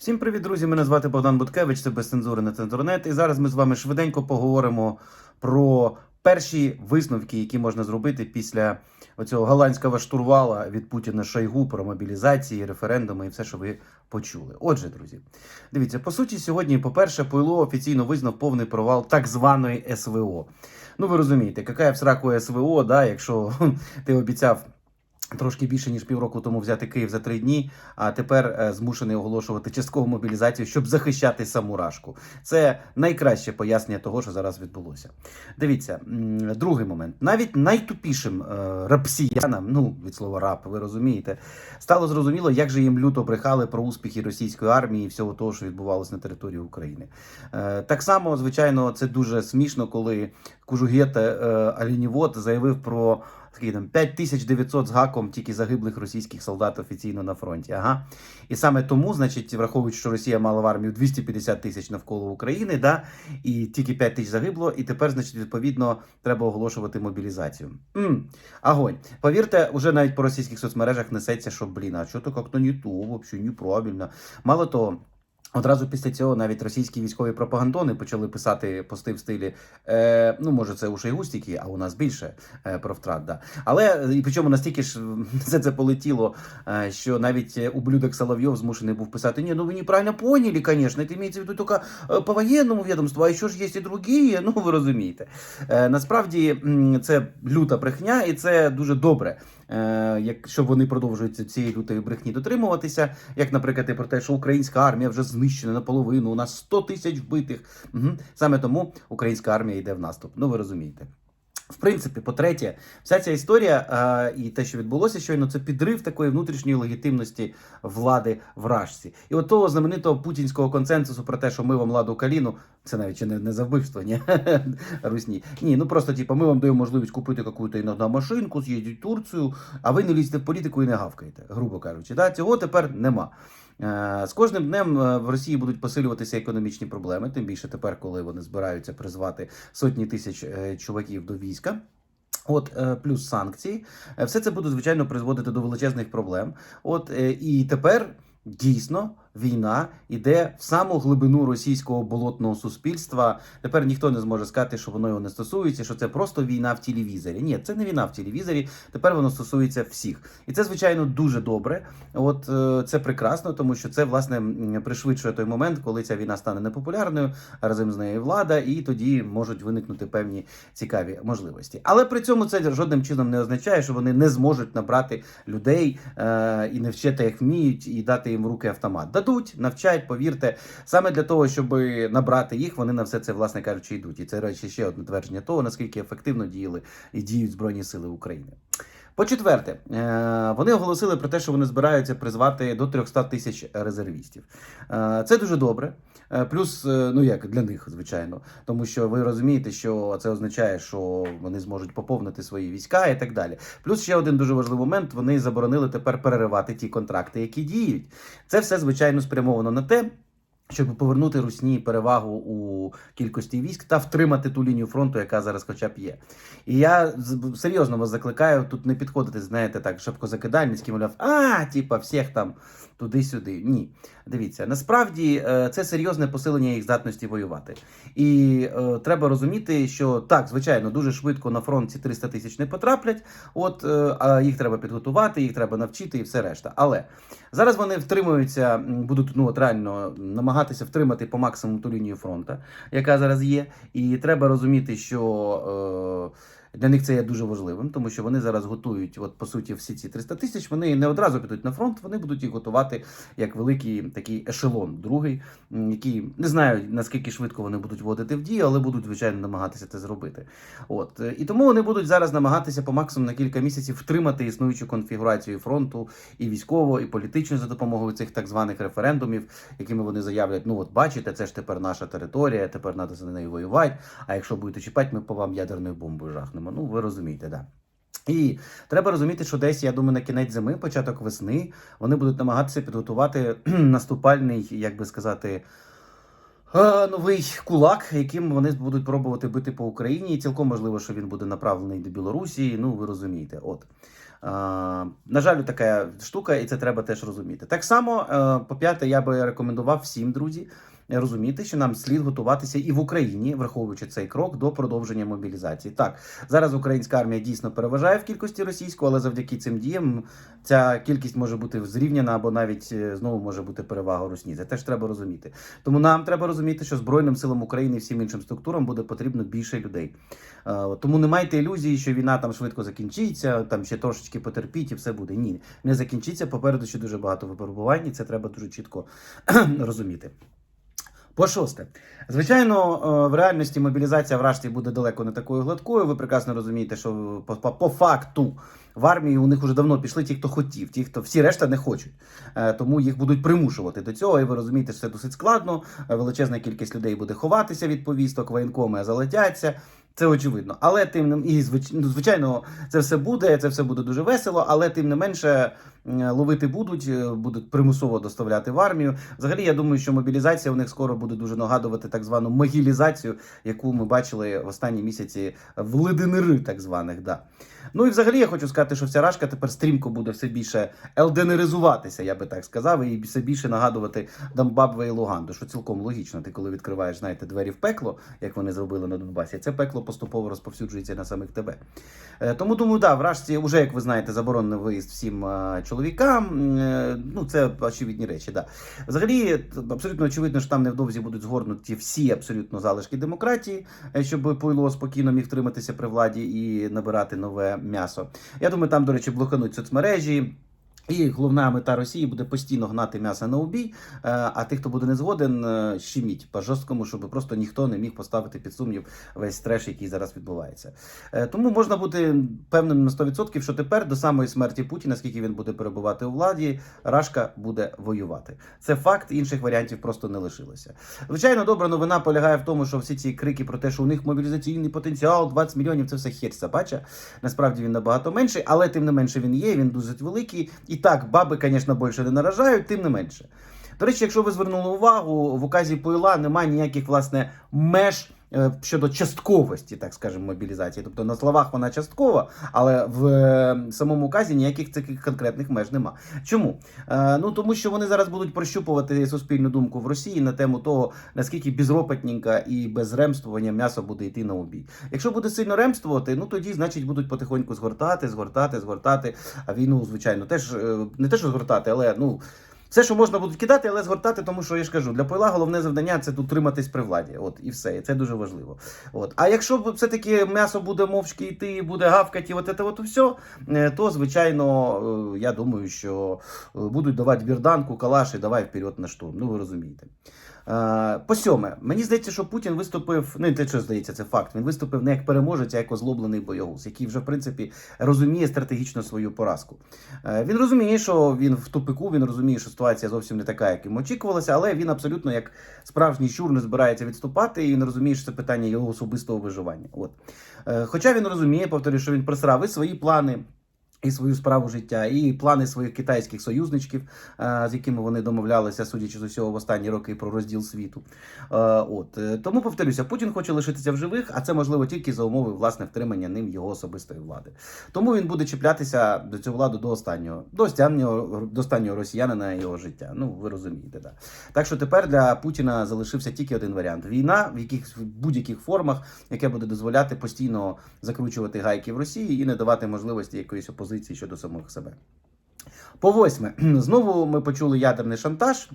Всім привіт, друзі! Мене звати Богдан Буткевич, це без цензури на цензурнет. І зараз ми з вами швиденько поговоримо про перші висновки, які можна зробити після оцього голландського штурвала від Путіна Шойгу про мобілізації, референдуми і все, що ви почули. Отже, друзі, дивіться, по суті, сьогодні, по-перше, ПЛО офіційно визнав повний провал так званої СВО. Ну, ви розумієте, яка в сраку СВО, да, якщо ти обіцяв. Трошки більше ніж півроку тому взяти Київ за три дні, а тепер е, змушений оголошувати часткову мобілізацію, щоб захищати саму рашку. Це найкраще пояснення того, що зараз відбулося. Дивіться, другий момент. Навіть найтупішим е, рапсіянам, ну від слова рап, ви розумієте, стало зрозуміло, як же їм люто брехали про успіхи російської армії і всього того, що відбувалося на території України. Е, так само, звичайно, це дуже смішно, коли Кужугєта е, Алінівод заявив про скільки там 5900 з гаком тільки загиблих російських солдат офіційно на фронті. Ага. І саме тому, значить, враховуючи, що Росія мала в армію 250 тисяч навколо України, да, і тільки 5 тисяч загибло, і тепер, значить, відповідно, треба оголошувати мобілізацію. м Огонь. Повірте, уже навіть по російських соцмережах несеться, що блін, а що то як-то не то, взагалі неправильно. Мало того. Одразу після цього навіть російські військові пропагандони почали писати пости в стилі: е, ну, може, це у Шойгу стільки, а у нас більше е, про втрат. Да. Але і причому настільки ж все це полетіло, е, що навіть е, ублюдок Соловйов змушений був писати: Ні, ну ви неправильно поняли, конечно, це мається в тільки е, по воєнному відомству, а ще ж є і другі, ну ви розумієте. Е, насправді це люта брехня, і це дуже добре. Е, Якщо вони продовжують цієї лютої брехні дотримуватися, як, наприклад, і про те, що українська армія вже знищена наполовину, у нас 100 тисяч вбитих. Угу. Саме тому українська армія йде в наступ. Ну ви розумієте. В принципі, по-третє, вся ця історія а, і те, що відбулося щойно, це підрив такої внутрішньої легітимності влади в Рашці. І от того знаменитого путінського консенсусу про те, що ми вам ладу каліну, це навіть ще не, не за вбивство, ні русні. Ні, ну просто типу, ми вам даємо можливість купити якусь іноді машинку, з'їздити в Турцію, а ви не лізьте в політику і не гавкаєте, грубо кажучи. Да? Цього тепер нема. Е, З кожним днем е, в Росії будуть посилюватися економічні проблеми, тим більше тепер, коли вони збираються призвати сотні тисяч е, чуваків до війська. От плюс санкції, все це буде звичайно призводити до величезних проблем. От і тепер дійсно війна йде в саму глибину російського болотного суспільства. Тепер ніхто не зможе сказати, що воно його не стосується, що це просто війна в телевізорі. Ні, це не війна в телевізорі. Тепер воно стосується всіх, і це звичайно дуже добре. От е, це прекрасно, тому що це власне пришвидшує той момент, коли ця війна стане непопулярною, а разом з нею влада, і тоді можуть виникнути певні цікаві можливості. Але при цьому це жодним чином не означає, що вони не зможуть набрати людей е, і не вчити як вміють, і дати їм в руки автомат. Дадуть, навчать, повірте, саме для того, щоб набрати їх, вони на все це, власне кажучи, йдуть. І це речі ще одне твердження того, наскільки ефективно діяли і діють Збройні Сили України. По-четверте, е, вони оголосили про те, що вони збираються призвати до 300 тисяч резервістів. Е, Це дуже добре. Е, Плюс, ну як для них, звичайно, тому що ви розумієте, що це означає, що вони зможуть поповнити свої війська і так далі. Плюс ще один дуже важливий момент: вони заборонили тепер переривати ті контракти, які діють. Це все звичайно спрямовано на те. Щоб повернути русні перевагу у кількості військ та втримати ту лінію фронту, яка зараз, хоча б є. І я серйозно вас закликаю тут не підходити, знаєте, так, шапкозакидальницькі, мовляв, а, типа, всіх там туди-сюди. Ні. Дивіться, насправді е, це серйозне посилення їх здатності воювати. І е, треба розуміти, що так, звичайно, дуже швидко на фронт ці 300 тисяч не потраплять. От е, їх треба підготувати, їх треба навчити і все решта. Але зараз вони втримуються, будуть ну от реально намагатися втримати по максимуму ту лінію фронту, яка зараз є. І треба розуміти, що. Е, для них це є дуже важливим, тому що вони зараз готують, от по суті, всі ці 300 тисяч. Вони не одразу підуть на фронт, вони будуть їх готувати як великий такий ешелон, другий, який не знаю наскільки швидко вони будуть вводити в дію, але будуть звичайно намагатися це зробити. От е, і тому вони будуть зараз намагатися по максимуму на кілька місяців втримати існуючу конфігурацію фронту і військово, і політично за допомогою цих так званих референдумів, якими вони заявлять: ну от бачите, це ж тепер наша територія, тепер треба за нею воювати. А якщо будете чіпати, ми по вам ядерною бомбою жахнемо. Ну ви розумієте, да. І треба розуміти, що десь, я думаю, на кінець зими, початок весни, вони будуть намагатися підготувати наступальний, як би сказати, е, новий кулак, яким вони будуть пробувати бити по Україні. І цілком можливо, що він буде направлений до Білорусі. Ну, ви розумієте. От. На жаль, така штука, і це треба теж розуміти. Так само, е, по п'яте, я би рекомендував всім, друзі, розуміти, що нам слід готуватися і в Україні, враховуючи цей крок до продовження мобілізації. Так, зараз українська армія дійсно переважає в кількості російську, але завдяки цим діям ця кількість може бути зрівняна або навіть е, знову може бути перевага русні. Це теж треба розуміти. Тому нам треба розуміти, що Збройним силам України і всім іншим структурам буде потрібно більше людей. Е, Тому не майте ілюзії, що війна там швидко закінчиться, там ще трошечки потерпіть і все буде. Ні, не закінчиться. Попереду ще дуже багато випробувань, і це треба дуже чітко розуміти. По шосте, звичайно, е, в реальності мобілізація в Рашті буде далеко не такою гладкою. Ви прекрасно розумієте, що по, по, факту в армії у них вже давно пішли ті, хто хотів, ті, хто всі решта не хочуть. Е, Тому їх будуть примушувати до цього. І ви розумієте, що це досить складно. Е, Величезна кількість людей буде ховатися від повісток, воєнкоми залетяться. Це очевидно. Але тим не і ну, звичайно, це все буде, це все буде дуже весело, але тим не менше ловити будуть, е, будуть примусово доставляти в армію. Взагалі, я думаю, що мобілізація у них скоро буде дуже нагадувати так звану могілізацію, яку ми бачили в останні місяці в леденери, так званих. Да. Ну і взагалі я хочу сказати, що вся рашка тепер стрімко буде все більше елденеризуватися, я би так сказав, і все більше нагадувати Донбабве і Луганду, що цілком логічно. Ти коли відкриваєш, знаєте, двері в пекло, як вони зробили на Донбасі, це пекло поступово розповсюджується на самих тебе. Е, Тому думаю, да, в Рашці вже, як ви знаєте, заборонений виїзд всім чоловікам. Е, Ну, це очевидні речі. Да. Взагалі, абсолютно очевидно, що там невдовзі будуть згорнуті всі абсолютно залишки демократії, е, щоб Пойло спокійно міг триматися при владі і набирати нове м'ясо. Я думаю, там, до речі, блокануть соцмережі. І головна мета Росії буде постійно гнати м'ясо на убій, е, а тих, хто буде не згоден, е, щеміть по жорсткому, щоб просто ніхто не міг поставити під сумнів весь треш, який зараз відбувається. Е, Тому можна бути певним на 100%, що тепер до самої смерті Путіна, скільки він буде перебувати у владі, Рашка буде воювати. Це факт, інших варіантів просто не лишилося. Звичайно, добра новина полягає в тому, що всі ці крики про те, що у них мобілізаційний потенціал 20 мільйонів, це все херь собача. Насправді він набагато менший, але тим не менше він є, він досить великий. І так, баби, звісно, більше не наражають, тим не менше. До речі, якщо ви звернули увагу, в указі Пойла немає ніяких власне меж. Е, Щодо частковості, так скажемо, мобілізації, тобто на словах вона часткова, але в е, самому указі ніяких таких конкретних меж нема. Чому? Е, ну тому що вони зараз будуть прощупувати суспільну думку в Росії на тему того, наскільки безропотненько і без ремствування м'ясо буде йти на обій. Якщо буде сильно ремствувати, ну тоді, значить, будуть потихоньку згортати, згортати, згортати. А війну, звичайно, теж не те, що згортати, але ну. Все, що можна будуть кидати, але згортати, тому що я ж кажу, для Пойла головне завдання це тут триматись при владі. От і все. І це дуже важливо. От. А якщо все-таки м'ясо буде мовчки йти, буде гавкати, от це от все, то звичайно, е, я думаю, що е, будуть давати бірданку, калаш і давай вперед на штурм. Ну ви розумієте. Е, По сьоме, мені здається, що Путін виступив, ну не те, що здається, це факт. Він виступив не як переможець, а як озлоблений боягуз, який вже в принципі розуміє стратегічно свою поразку. Е, Він розуміє, що він в тупику, він розуміє, що ситуація зовсім не така, як йому очікувалося, але він абсолютно як справжній щур не збирається відступати, і він розуміє, що це питання його особистого виживання. От. Е, Хоча він розуміє, повторюю, що він просрав і свої плани. І свою справу життя, і плани своїх китайських союзничків, е, з якими вони домовлялися, судячи з усього в останні роки про розділ світу. Е, От е, тому повторюся, Путін хоче лишитися в живих, а це можливо тільки за умови власне втримання ним його особистої влади. Тому він буде чіплятися до цього владу до останнього, до останнього, до останнього росіянина його життя. Ну ви розумієте, да. Так що тепер для Путіна залишився тільки один варіант: війна в яких будь-яких формах, яке буде дозволяти постійно закручувати гайки в Росії і не давати можливості якоїсь опозиції щодо самих себе. По восьме, знову ми почули ядерний шантаж.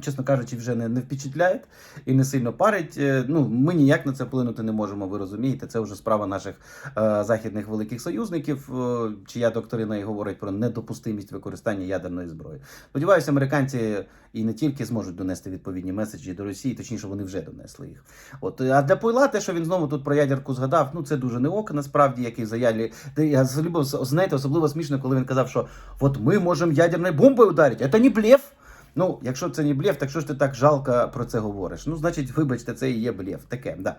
Чесно кажучи, вже не, не впечатляє і не сильно парить. Е, Ну, ми ніяк на це вплинути не можемо, ви розумієте. Це вже справа наших е, західних великих союзників, е, чия доктрина і говорить про недопустимість використання ядерної зброї. Сподіваюся, американці і не тільки зможуть донести відповідні меседжі до Росії, точніше, вони вже донесли їх. От а для Пойла, те, що він знову тут про ядерку згадав, ну це дуже не ок, насправді, як і в заяві. Де я знаєте, особливо смішно, коли він казав, що от ми можемо ядерною бомбою ударити. Це не блеф. Ну, якщо це не блеф, так що ж ти так жалко про це говориш? Ну, значить, вибачте, це і є блеф. Таке, да.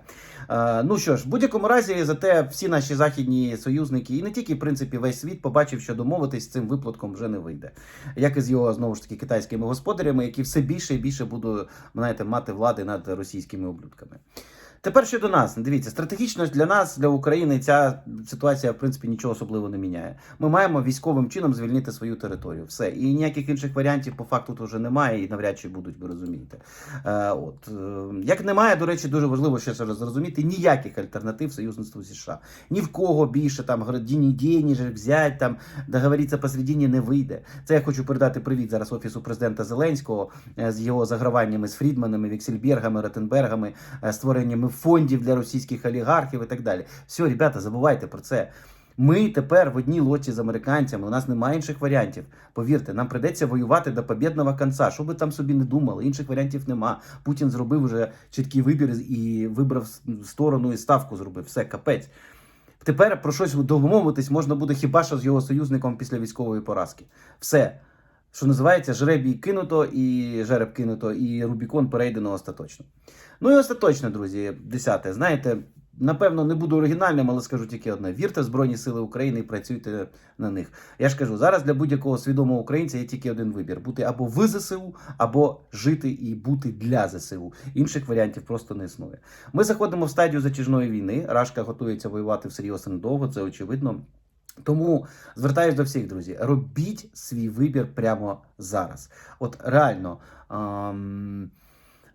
Е, ну що ж, в будь-якому разі, зате всі наші західні союзники, і не тільки, в принципі, весь світ побачив, що домовитись з цим виплатком вже не вийде. Як і з його знову ж таки китайськими господарями, які все більше і більше будуть знаєте, мати влади над російськими ублюдками. Тепер щодо нас, дивіться, стратегічно для нас, для України, ця ситуація, в принципі, нічого особливо не міняє. Ми маємо військовим чином звільнити свою територію. Все. І ніяких інших варіантів по факту тут вже немає, і навряд чи будуть, ви розумієте. Е, от. Е, як немає, до речі, дуже важливо ще зрозуміти, ніяких альтернатив союзництву США. Ні в кого більше там ні денежек взяти, там договоритися посередині не вийде. Це я хочу передати привіт зараз офісу президента Зеленського е, з його заграваннями з Фрідманами, Віксельбергами, Ротенбергами, е, створеннями фондів для російських олігархів і так далі. Все, ребята, забувайте про це. Ми тепер в одній лодці з американцями. У нас немає інших варіантів. Повірте, нам придеться воювати до побєдного кінця. Що би там собі не думали, інших варіантів нема. Путін зробив вже чіткий вибір і вибрав сторону і ставку. Зробив все, капець. Тепер про щось домовитись можна буде хіба що з його союзником після військової поразки. Все. Що називається, жребій кинуто, і жереб кинуто, і Рубікон перейдено остаточно. Ну і остаточно, друзі, десяте. Знаєте, напевно, не буду оригінальним, але скажу тільки одне: вірте в Збройні Сили України і працюйте на них. Я ж кажу, зараз для будь-якого свідомого українця є тільки один вибір: бути або в ЗСУ, або жити і бути для ЗСУ. Інших варіантів просто не існує. Ми заходимо в стадію затяжної війни. Рашка готується воювати всерйоз і недовго, це очевидно. Тому звертаюсь до всіх, друзі, робіть свій вибір прямо зараз. От реально. Ем...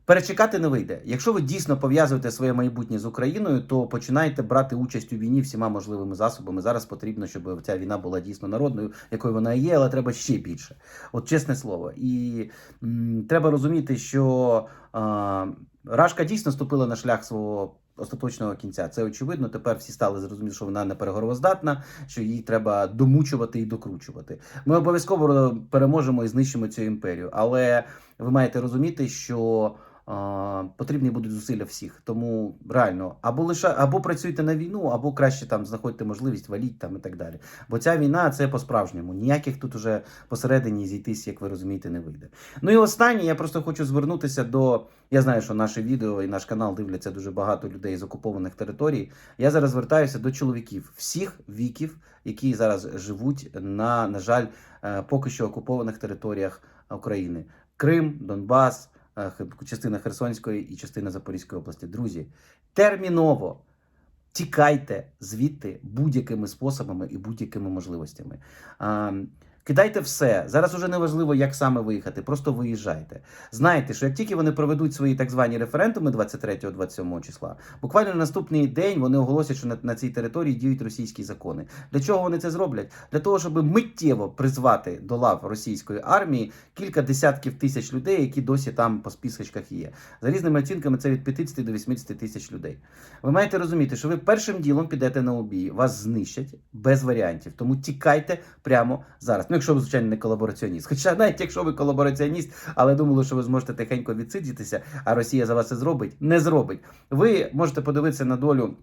Перечекати не вийде. Якщо ви дійсно пов'язуєте своє майбутнє з Україною, то починайте брати участь у війні всіма можливими засобами. Зараз потрібно, щоб ця війна була дійсно народною, якою вона є, але треба ще більше. От чесне слово. І м, треба розуміти, що а, Рашка дійсно ступила на шлях свого. Остаточного кінця це очевидно. Тепер всі стали зрозуміти, що вона не перегороздатна, що її треба домучувати і докручувати. Ми обов'язково переможемо і знищимо цю імперію. Але ви маєте розуміти, що потрібні будуть зусилля всіх. Тому реально або лише або працюйте на війну, або краще там знаходьте можливість валіть там і так далі. Бо ця війна це по-справжньому. Ніяких тут уже посередині зійтись, як ви розумієте, не вийде. Ну і останнє, я просто хочу звернутися до. Я знаю, що наше відео і наш канал дивляться дуже багато людей з окупованих територій. Я зараз звертаюся до чоловіків всіх віків, які зараз живуть на, на жаль, е, поки що окупованих територіях України: Крим, Донбас. Е, частина Херсонської і частина Запорізької області. Друзі, терміново тікайте звідти будь-якими способами і будь-якими можливостями. Кидайте все. Зараз уже не важливо, як саме виїхати, просто виїжджайте. Знайте, що як тільки вони проведуть свої так звані референдуми 23-27 числа, буквально на наступний день вони оголосять, що на, на цій території діють російські закони. Для чого вони це зроблять? Для того, щоб миттєво призвати до лав російської армії кілька десятків тисяч людей, які досі там по списочках є. За різними оцінками, це від 50 до 80 тисяч людей. Ви маєте розуміти, що ви першим ділом підете на убій, вас знищать без варіантів. Тому тікайте прямо зараз. Ну, якщо ви, звичайно, не колабораціоніст. Хоча навіть якщо ви колабораціоніст, але думали, що ви зможете тихенько відсидітися, а Росія за вас це зробить, не зробить. Ви можете подивитися на долю.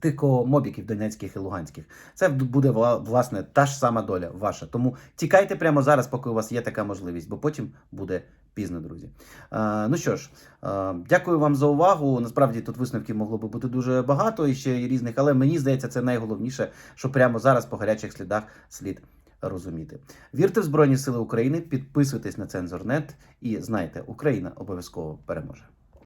Тих кого мобіків Донецьких і Луганських. Це буде власне та ж сама доля ваша. Тому тікайте прямо зараз, поки у вас є така можливість, бо потім буде пізно, друзі. А, ну що ж, а, дякую вам за увагу. Насправді тут висновків могло би бути дуже багато і ще й різних, але мені здається, це найголовніше, що прямо зараз по гарячих слідах слід розуміти. Вірте в Збройні Сили України, підписуйтесь на Цензорнет і знайте, Україна обов'язково переможе.